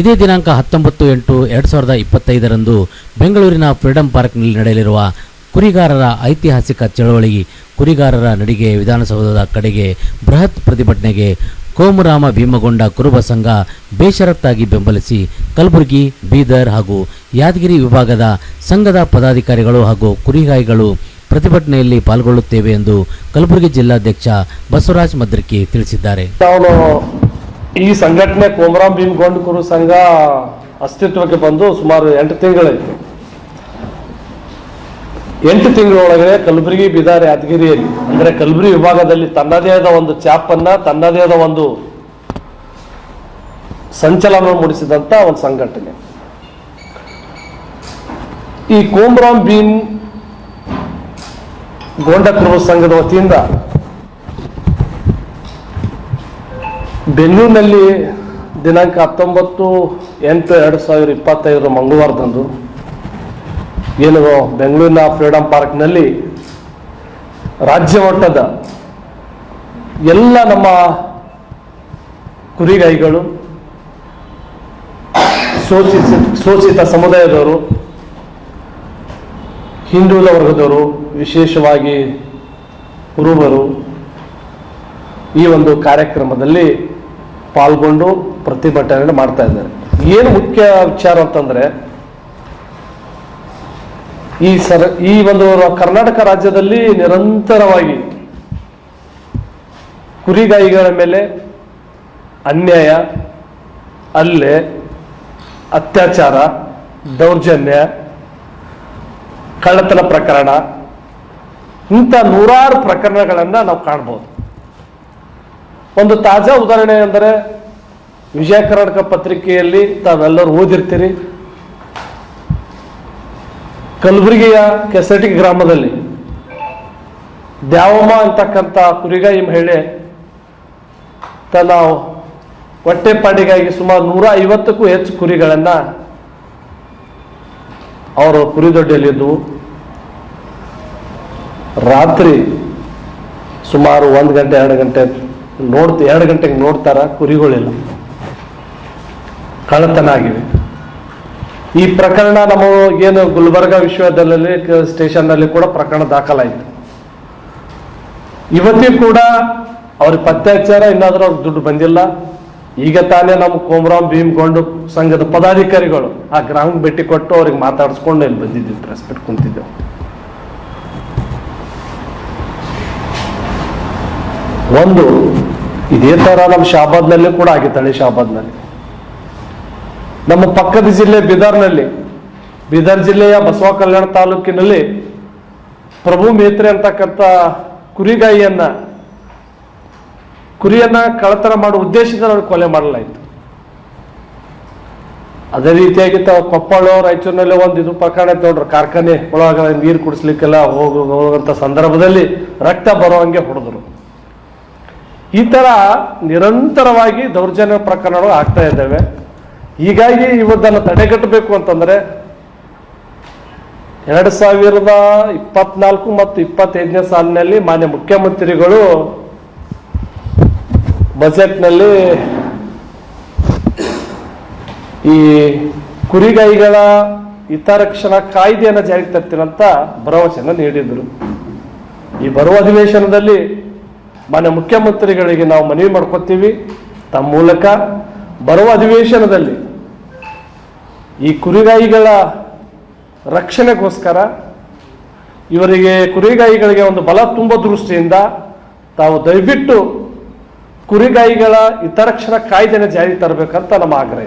ಇದೇ ದಿನಾಂಕ ಹತ್ತೊಂಬತ್ತು ಎಂಟು ಎರಡು ಸಾವಿರದ ಇಪ್ಪತ್ತೈದರಂದು ಬೆಂಗಳೂರಿನ ಫ್ರೀಡಂ ಪಾರ್ಕ್ನಲ್ಲಿ ನಡೆಯಲಿರುವ ಕುರಿಗಾರರ ಐತಿಹಾಸಿಕ ಚಳವಳಿ ಕುರಿಗಾರರ ನಡಿಗೆ ವಿಧಾನಸೌಧದ ಕಡೆಗೆ ಬೃಹತ್ ಪ್ರತಿಭಟನೆಗೆ ಕೋಮುರಾಮ ಭೀಮಗೊಂಡ ಕುರುಬ ಸಂಘ ಬೇಷರತ್ತಾಗಿ ಬೆಂಬಲಿಸಿ ಕಲಬುರಗಿ, ಬೀದರ್ ಹಾಗೂ ಯಾದಗಿರಿ ವಿಭಾಗದ ಸಂಘದ ಪದಾಧಿಕಾರಿಗಳು ಹಾಗೂ ಕುರಿಗಾಯಿಗಳು ಪ್ರತಿಭಟನೆಯಲ್ಲಿ ಪಾಲ್ಗೊಳ್ಳುತ್ತೇವೆ ಎಂದು ಕಲಬುರಗಿ ಜಿಲ್ಲಾಧ್ಯಕ್ಷ ಬಸವರಾಜ್ ಮದ್ರಿಕಿ ತಿಳಿಸಿದ್ದಾರೆ. ಈ ಸಂಘಟನೆ ಕೋಮರಾಮ್ ಭೀಮ್ ಗೊಂಡ್ ಕುರು ಸಂಘ ಅಸ್ತಿತ್ವಕ್ಕೆ ಬಂದು ಸುಮಾರು ಎಂಟು ತಿಂಗಳಾಯಿತು. ಎಂಟು ತಿಂಗಳೊಳಗೆ ಕಲಬುರಗಿ, ಬಿದಾರ್, ಯಾದಗಿರಿಯಲ್ಲಿ, ಅಂದ್ರೆ ಕಲಬುರಗಿ ವಿಭಾಗದಲ್ಲಿ ತನ್ನದೇ ಆದ ಒಂದು ಚಾಪನ್ನ, ತನ್ನದೇ ಆದ ಒಂದು ಸಂಚಲನ ಮೂಡಿಸಿದಂತ ಒಂದು ಸಂಘಟನೆ. ಈ ಕೋಮರಾಮ್ ಭೀಮ್ ಗೋಂಡ ಕುರುಬ ಸಂಘದ ವತಿಯಿಂದ ಬೆಂಗಳೂರಿನಲ್ಲಿ ದಿನಾಂಕ ಹತ್ತೊಂಬತ್ತು ಎಂಟು ಎರಡು ಸಾವಿರ ಇಪ್ಪತ್ತೈದರ ಮಂಗಳವಾರದಂದು ಏನು ಬೆಂಗಳೂರಿನ ಫ್ರೀಡಂ ಪಾರ್ಕ್ನಲ್ಲಿ ರಾಜ್ಯ ಮಟ್ಟದ ಎಲ್ಲ ನಮ್ಮ ಕುರಿಗಾಯಿಗಳು, ಶೋಷಿತ ಶೋಷಿತ ಸಮುದಾಯದವರು ಹಿಂದುಳಿದ ವರ್ಗದವರು, ವಿಶೇಷವಾಗಿ ಕುರುಬರು ಈ ಒಂದು ಕಾರ್ಯಕ್ರಮದಲ್ಲಿ ಪಾಲ್ಗೊಂಡು ಪ್ರತಿಭಟನೆ ಮಾಡ್ತಾ ಇದ್ದಾರೆ. ಏನು ಮುಖ್ಯ ವಿಚಾರ ಅಂತಂದ್ರೆ, ಈ ಸರ, ಈ ಒಂದು ಕರ್ನಾಟಕ ರಾಜ್ಯದಲ್ಲಿ ನಿರಂತರವಾಗಿ ಕುರಿಗಾಯಿಗಳ ಮೇಲೆ ಅನ್ಯಾಯ, ಹಲ್ಲೆ, ಅತ್ಯಾಚಾರ, ದೌರ್ಜನ್ಯ, ಕಳ್ಳತನ ಪ್ರಕರಣ, ಇಂಥ ನೂರಾರು ಪ್ರಕರಣಗಳನ್ನು ನಾವು ಕಾಣ್ಬೋದು. ಒಂದು ತಾಜಾ ಉದಾಹರಣೆ ಅಂದರೆ ವಿಜಯ ಕರ್ನಾಟಕ ಪತ್ರಿಕೆಯಲ್ಲಿ ತಾವೆಲ್ಲರೂ ಓದಿರ್ತೀರಿ. ಕಲಬುರಗಿಯ ಕೆಸಟಿ ಗ್ರಾಮದಲ್ಲಿ ದ್ಯಾವಮ್ಮ ಅಂತಕ್ಕಂಥ ಕುರಿಗಾಯಿ ಮಹಿಳೆ ತನ್ನ ಹೊಟ್ಟೆಪಾಡಿಗಾಗಿ ಸುಮಾರು ನೂರ ಐವತ್ತಕ್ಕೂ ಹೆಚ್ಚು ಕುರಿಗಳನ್ನು ಅವರು ಕುರಿದೊಡ್ಡಿಯಲ್ಲಿದ್ದು ರಾತ್ರಿ ಸುಮಾರು ಒಂದು ಗಂಟೆ, ಎರಡು ಗಂಟೆ ನೋಡ್ತ ಎರಡು ಗಂಟೆಗೆ ನೋಡ್ತಾರ, ಕುರಿಗಳಿಲ್ಲ. ಕಳ್ಳತನ ಆಗಿವೆ ಈ ಪ್ರಕರಣ ನಮ್ಮ ಏನು ಗುಲ್ಬರ್ಗ ಸ್ಟೇಷನ್ ಸ್ಟೇಷನ್ನಲ್ಲಿ ಕೂಡ ಪ್ರಕರಣ ದಾಖಲಾಯಿತು. ಇವತ್ತಿ ಕೂಡ ಅವ್ರಿಗೆ ಪತ್ತೆಹಚ್ಚಾರ, ಇನ್ನಾದ್ರೂ ಅವ್ರಿಗೆ ದುಡ್ಡು ಬಂದಿಲ್ಲ. ಈಗ ತಾನೇ ನಮ್ಮ ಕೋಮರಾಮ್ ಭೀಮ್ಗೊಂಡು ಸಂಘದ ಪದಾಧಿಕಾರಿಗಳು ಆ ಗ್ರಾಮಕ್ಕೆ ಭೇಟಿ ಕೊಟ್ಟು ಅವ್ರಿಗೆ ಮಾತಾಡಿಸ್ಕೊಂಡು ಇಲ್ಲಿ ಬಂದಿದ್ದೀವಿ ಪ್ರೆಸ್ ಬಿಟ್ಟು ಕುಂತಿದ್ದೆವು. ಒಂದು, ಇದೇ ತರ ನಮ್ಮ ಶಾಬಾದ್ನಲ್ಲಿ ಕೂಡ ಆಗಿತ್ತು ಹಳೆ ಶಾಬಾದ್ನಲ್ಲಿ. ನಮ್ಮ ಪಕ್ಕದ ಜಿಲ್ಲೆ ಬೀದರ್ನಲ್ಲಿ, ಬೀದರ್ ಜಿಲ್ಲೆಯ ಬಸವ ಕಲ್ಯಾಣ ತಾಲೂಕಿನಲ್ಲಿ ಪ್ರಭು ಮೇತ್ರೆ ಅಂತಕ್ಕಂಥ ಕುರಿಗಾಯಿಯನ್ನ, ಕುರಿಯನ್ನ ಕಳತನ ಮಾಡುವ ಉದ್ದೇಶದಿಂದ ಅವ್ರಿಗೆ ಕೊಲೆ ಮಾಡಲಾಯಿತು. ಅದೇ ರೀತಿಯಾಗಿ ಕೊಪ್ಪಳ, ರಾಯಚೂರಿನಲ್ಲಿ ಒಂದು ಇದು ಪ್ರಕರಣ ನೋಡ್ರಿ, ಕಾರ್ಖಾನೆ ಒಳಗ ನೀರು ಕುಡಿಸ್ಲಿಕ್ಕೆಲ್ಲ ಹೋಗೋ ಹೋಗುವಂತ ಸಂದರ್ಭದಲ್ಲಿ ರಕ್ತ ಬರೋ ಹಂಗೆ ಹೊಡೆದ್ರು. ಈ ಥರ ನಿರಂತರವಾಗಿ ದೌರ್ಜನ್ಯ ಪ್ರಕರಣಗಳು ಆಗ್ತಾ ಇದ್ದಾವೆ. ಹೀಗಾಗಿ ಇವತ್ತನ್ನು ತಡೆಗಟ್ಟಬೇಕು ಅಂತಂದ್ರೆ ಎರಡು ಸಾವಿರದ ಇಪ್ಪತ್ನಾಲ್ಕು ಮತ್ತು ಇಪ್ಪತ್ತೈದನೇ ಸಾಲಿನಲ್ಲಿ ಮಾನ್ಯ ಮುಖ್ಯಮಂತ್ರಿಗಳು ಬಜೆಟ್ನಲ್ಲಿ ಈ ಕುರಿಗಾಯಿಗಳ ಹಿತರಕ್ಷಣಾ ಕಾಯ್ದೆಯನ್ನು ಜಾರಿಗೆ ತರ್ತೀನಂತ ಭರವಸೆಯನ್ನು ನೀಡಿದರು. ಈ ಬರುವ ಅಧಿವೇಶನದಲ್ಲಿ ಮಾನ್ಯ ಮುಖ್ಯಮಂತ್ರಿಗಳಿಗೆ ನಾವು ಮನವಿ ಮಾಡ್ಕೊತೀವಿ. ತಮ್ಮ ಮೂಲಕ ಬರುವ ಅಧಿವೇಶನದಲ್ಲಿ ಈ ಕುರಿಗಾಯಿಗಳ ರಕ್ಷಣೆಗೋಸ್ಕರ ಇವರಿಗೆ ಕುರಿಗಾಯಿಗಳಿಗೆ ಒಂದು ಬಲ ತುಂಬ ದೃಷ್ಟಿಯಿಂದ ತಾವು ದಯವಿಟ್ಟು ಕುರಿಗಾಯಿಗಳ ಹಿತರಕ್ಷಣಾ ಕಾಯ್ದೆನ ಜಾರಿ ತರಬೇಕಂತ ನಮ್ಮ ಆಗ್ರಹ